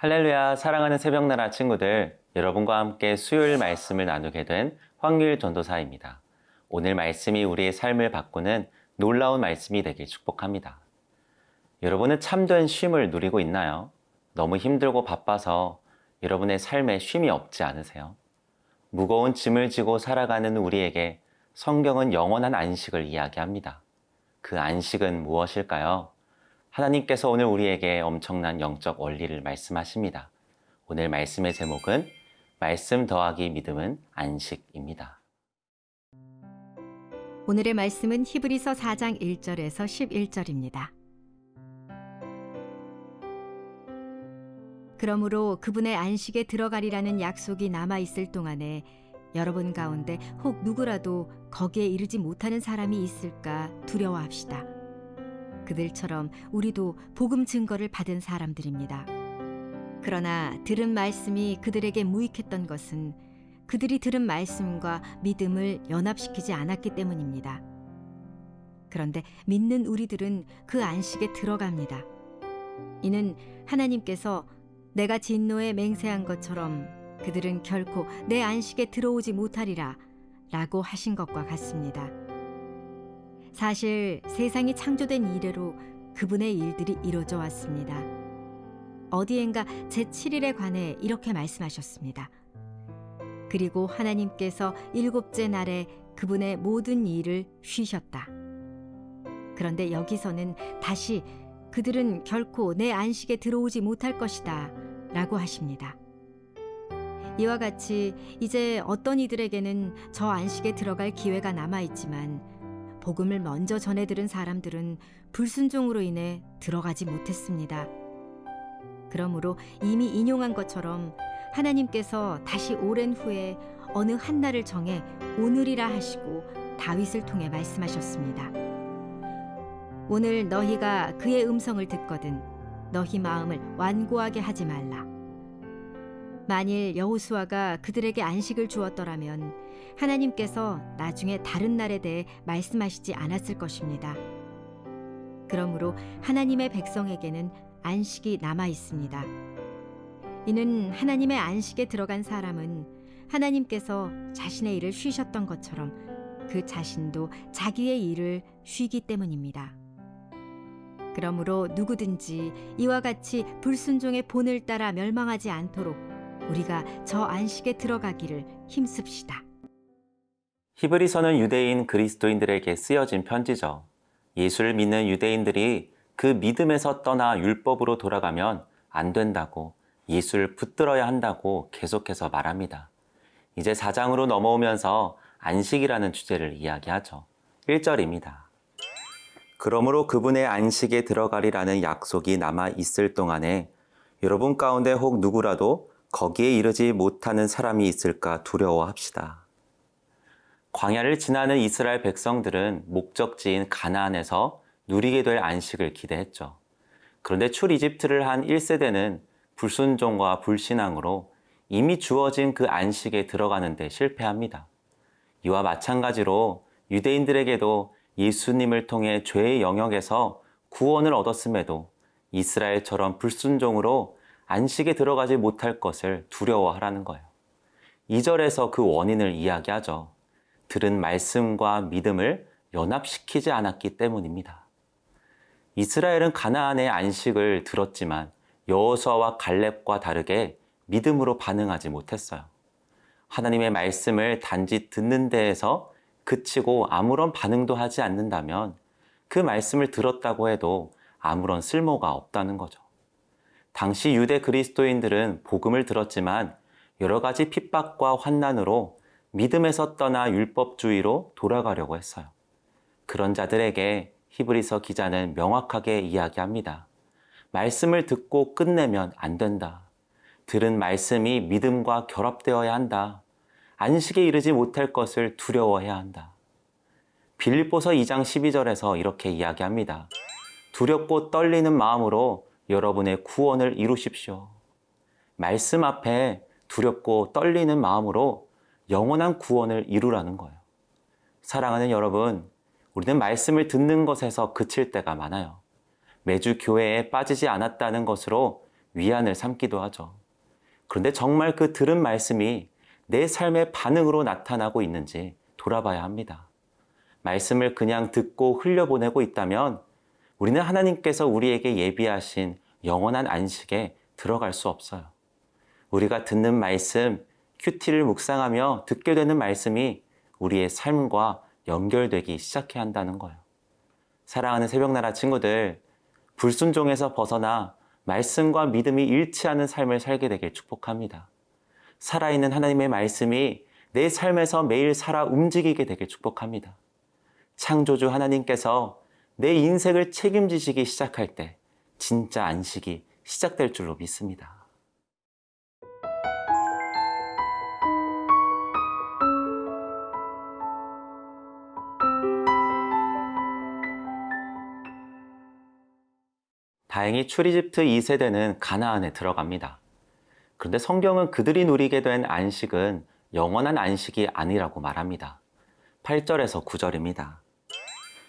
할렐루야 사랑하는 새벽나라 친구들 여러분과 함께 수요일 말씀을 나누게 된 황률 전도사입니다. 오늘 말씀이 우리의 삶을 바꾸는 놀라운 말씀이 되길 축복합니다. 여러분은 참된 쉼을 누리고 있나요? 너무 힘들고 바빠서 여러분의 삶에 쉼이 없지 않으세요? 무거운 짐을 지고 살아가는 우리에게 성경은 영원한 안식을 이야기합니다. 그 안식은 무엇일까요? 하나님께서 오늘 우리에게 엄청난 영적 원리를 말씀하십니다. 오늘 말씀의 제목은 말씀 더하기 믿음은 안식입니다. 오늘의 말씀은 히브리서 4장 1절에서 11절입니다. 그러므로 그분의 안식에 들어가리라는 약속이 남아 있을 동안에 여러분 가운데 혹 누구라도 거기에 이르지 못하는 사람이 있을까 두려워합시다. 그들처럼 우리도 복음 증거를 받은 사람들입니다. 그러나 들은 말씀이 그들에게 무익했던 것은 그들이 들은 말씀과 믿음을 연합시키지 않았기 때문입니다. 그런데 믿는 우리들은 그 안식에 들어갑니다. 이는 하나님께서 내가 진노에 맹세한 것처럼 그들은 결코 내 안식에 들어오지 못하리라 라고 하신 것과 같습니다. 사실 세상이 창조된 이래로 그분의 일들이 이루어져 왔습니다. 어디엔가 제7일에 관해 이렇게 말씀하셨습니다. 그리고 하나님께서 일곱째 날에 그분의 모든 일을 쉬셨다. 그런데 여기서는 다시 그들은 결코 내 안식에 들어오지 못할 것이다. 라고 하십니다. 이와 같이 이제 어떤 이들에게는 저 안식에 들어갈 기회가 남아 있지만 복음을 먼저 전해 들은 사람들은 불순종으로 인해 들어가지 못했습니다. 그러므로 이미 인용한 것처럼 하나님께서 다시 오랜 후에 어느 한 날을 정해 오늘이라 하시고 다윗을 통해 말씀하셨습니다. 오늘 너희가 그의 음성을 듣거든 너희 마음을 완고하게 하지 말라. 만일 여호수아가 그들에게 안식을 주었더라면 하나님께서 나중에 다른 날에 대해 말씀하시지 않았을 것입니다. 그러므로 하나님의 백성에게는 안식이 남아 있습니다. 이는 하나님의 안식에 들어간 사람은 하나님께서 자신의 일을 쉬셨던 것처럼 그 자신도 자기의 일을 쉬기 때문입니다. 그러므로 누구든지 이와 같이 불순종의 본을 따라 멸망하지 않도록 우리가 저 안식에 들어가기를 힘씁시다. 히브리서는 유대인 그리스도인들에게 쓰여진 편지죠. 예수를 믿는 유대인들이 그 믿음에서 떠나 율법으로 돌아가면 안 된다고 예수를 붙들어야 한다고 계속해서 말합니다. 이제 4장으로 넘어오면서 안식이라는 주제를 이야기하죠. 1절입니다. 그러므로 그분의 안식에 들어가리라는 약속이 남아 있을 동안에 여러분 가운데 혹 누구라도 거기에 이르지 못하는 사람이 있을까 두려워합시다. 광야를 지나는 이스라엘 백성들은 목적지인 가나안에서 누리게 될 안식을 기대했죠. 그런데 출 이집트를 한 1세대는 불순종과 불신앙으로 이미 주어진 그 안식에 들어가는데 실패합니다. 이와 마찬가지로 유대인들에게도 예수님을 통해 죄의 영역에서 구원을 얻었음에도 이스라엘처럼 불순종으로 안식에 들어가지 못할 것을 두려워하라는 거예요. 2절에서 그 원인을 이야기하죠. 들은 말씀과 믿음을 연합시키지 않았기 때문입니다. 이스라엘은 가나안의 안식을 들었지만 여호수아와 갈렙과 다르게 믿음으로 반응하지 못했어요. 하나님의 말씀을 단지 듣는 데에서 그치고 아무런 반응도 하지 않는다면 그 말씀을 들었다고 해도 아무런 쓸모가 없다는 거죠. 당시 유대 그리스도인들은 복음을 들었지만 여러 가지 핍박과 환난으로 믿음에서 떠나 율법주의로 돌아가려고 했어요. 그런 자들에게 히브리서 기자는 명확하게 이야기합니다. 말씀을 듣고 끝내면 안 된다. 들은 말씀이 믿음과 결합되어야 한다. 안식에 이르지 못할 것을 두려워해야 한다. 빌립보서 2장 12절에서 이렇게 이야기합니다. 두렵고 떨리는 마음으로 여러분의 구원을 이루십시오. 말씀 앞에 두렵고 떨리는 마음으로 영원한 구원을 이루라는 거예요. 사랑하는 여러분, 우리는 말씀을 듣는 것에서 그칠 때가 많아요. 매주 교회에 빠지지 않았다는 것으로 위안을 삼기도 하죠. 그런데 정말 그 들은 말씀이 내 삶의 반응으로 나타나고 있는지 돌아봐야 합니다. 말씀을 그냥 듣고 흘려보내고 있다면 우리는 하나님께서 우리에게 예비하신 영원한 안식에 들어갈 수 없어요. 우리가 듣는 말씀, 큐티를 묵상하며 듣게 되는 말씀이 우리의 삶과 연결되기 시작해야 한다는 거예요. 사랑하는 새벽나라 친구들, 불순종에서 벗어나 말씀과 믿음이 일치하는 삶을 살게 되길 축복합니다. 살아있는 하나님의 말씀이 내 삶에서 매일 살아 움직이게 되길 축복합니다. 창조주 하나님께서 내 인생을 책임지시기 시작할 때 진짜 안식이 시작될 줄로 믿습니다. 다행히 출이집트 2세대는 가나안에 들어갑니다. 그런데 성경은 그들이 누리게 된 안식은 영원한 안식이 아니라고 말합니다. 8절에서 9절입니다.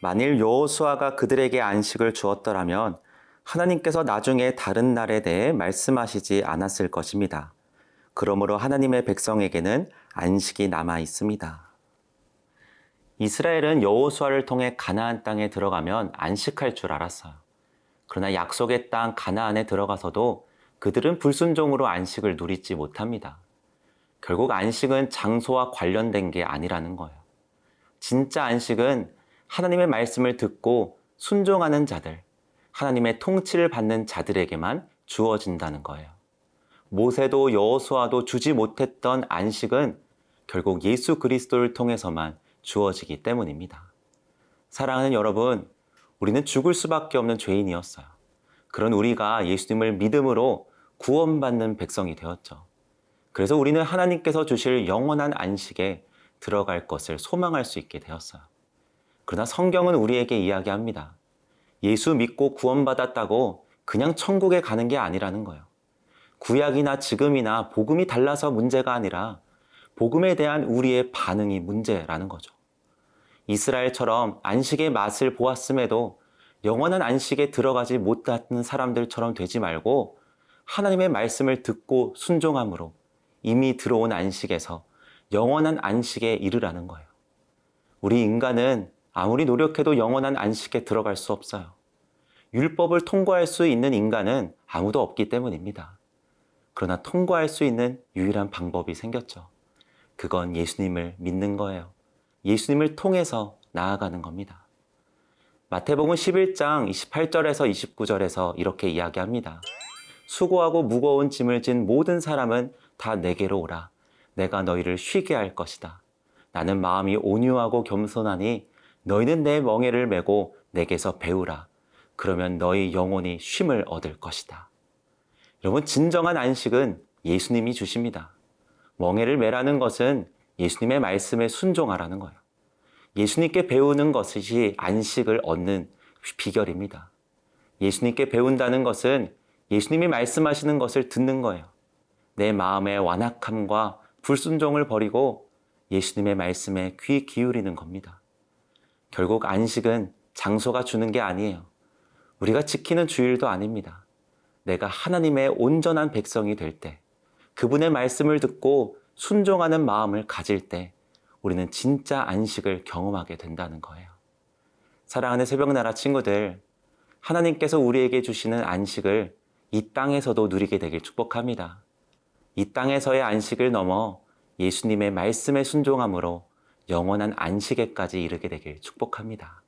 만일 여호수아가 그들에게 안식을 주었더라면 하나님께서 나중에 다른 날에 대해 말씀하시지 않았을 것입니다. 그러므로 하나님의 백성에게는 안식이 남아 있습니다. 이스라엘은 여호수아를 통해 가나안 땅에 들어가면 안식할 줄 알았어요. 그러나 약속의 땅 가나안에 들어가서도 그들은 불순종으로 안식을 누리지 못합니다. 결국 안식은 장소와 관련된 게 아니라는 거예요. 진짜 안식은 하나님의 말씀을 듣고 순종하는 자들, 하나님의 통치를 받는 자들에게만 주어진다는 거예요. 모세도 여호수아도 주지 못했던 안식은 결국 예수 그리스도를 통해서만 주어지기 때문입니다. 사랑하는 여러분, 우리는 죽을 수밖에 없는 죄인이었어요. 그런 우리가 예수님을 믿음으로 구원받는 백성이 되었죠. 그래서 우리는 하나님께서 주실 영원한 안식에 들어갈 것을 소망할 수 있게 되었어요. 그러나 성경은 우리에게 이야기합니다. 예수 믿고 구원받았다고 그냥 천국에 가는 게 아니라는 거예요. 구약이나 지금이나 복음이 달라서 문제가 아니라 복음에 대한 우리의 반응이 문제라는 거죠. 이스라엘처럼 안식의 맛을 보았음에도 영원한 안식에 들어가지 못하는 사람들처럼 되지 말고 하나님의 말씀을 듣고 순종함으로 이미 들어온 안식에서 영원한 안식에 이르라는 거예요. 우리 인간은 아무리 노력해도 영원한 안식에 들어갈 수 없어요. 율법을 통과할 수 있는 인간은 아무도 없기 때문입니다. 그러나 통과할 수 있는 유일한 방법이 생겼죠. 그건 예수님을 믿는 거예요. 예수님을 통해서 나아가는 겁니다. 마태복음 11장 28절에서 29절에서 이렇게 이야기합니다. 수고하고 무거운 짐을 진 모든 사람은 다 내게로 오라. 내가 너희를 쉬게 할 것이다. 나는 마음이 온유하고 겸손하니 너희는 내 멍에를 메고 내게서 배우라. 그러면 너희 영혼이 쉼을 얻을 것이다. 여러분, 진정한 안식은 예수님이 주십니다. 멍에를 매라는 것은 예수님의 말씀에 순종하라는 거예요. 예수님께 배우는 것이 안식을 얻는 비결입니다. 예수님께 배운다는 것은 예수님이 말씀하시는 것을 듣는 거예요. 내 마음의 완악함과 불순종을 버리고 예수님의 말씀에 귀 기울이는 겁니다. 결국 안식은 장소가 주는 게 아니에요. 우리가 지키는 주일도 아닙니다. 내가 하나님의 온전한 백성이 될 때, 그분의 말씀을 듣고 순종하는 마음을 가질 때, 우리는 진짜 안식을 경험하게 된다는 거예요. 사랑하는 새벽나라 친구들, 하나님께서 우리에게 주시는 안식을 이 땅에서도 누리게 되길 축복합니다. 이 땅에서의 안식을 넘어 예수님의 말씀에 순종함으로 영원한 안식에까지 이르게 되길 축복합니다.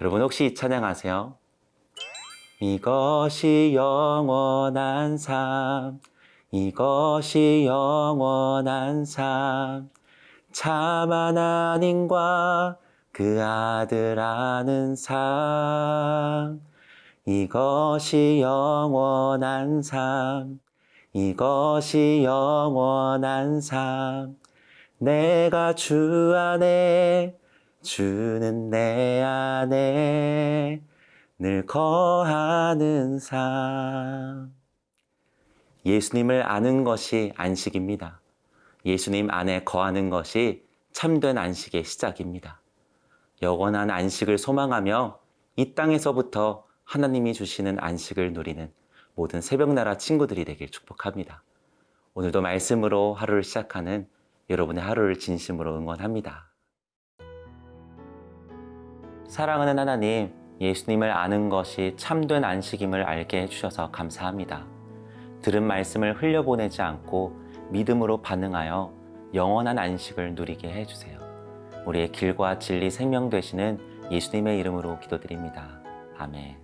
여러분 혹시 이 찬양 아세요? 이것이 영원한 삶, 이것이 영원한 삶, 참 하나님과 그 아들 아는 삶, 이것이 영원한 삶, 이것이 영원한 삶, 내가 주 안에, 주는 내 안에, 늘 거하는 삶. 예수님을 아는 것이 안식입니다. 예수님 안에 거하는 것이 참된 안식의 시작입니다. 영원한 안식을 소망하며 이 땅에서부터 하나님이 주시는 안식을 누리는 모든 새벽나라 친구들이 되길 축복합니다. 오늘도 말씀으로 하루를 시작하는 여러분의 하루를 진심으로 응원합니다. 사랑하는 하나님, 예수님을 아는 것이 참된 안식임을 알게 해주셔서 감사합니다. 들은 말씀을 흘려보내지 않고 믿음으로 반응하여 영원한 안식을 누리게 해주세요. 우리의 길과 진리 생명 되시는 예수님의 이름으로 기도드립니다. 아멘.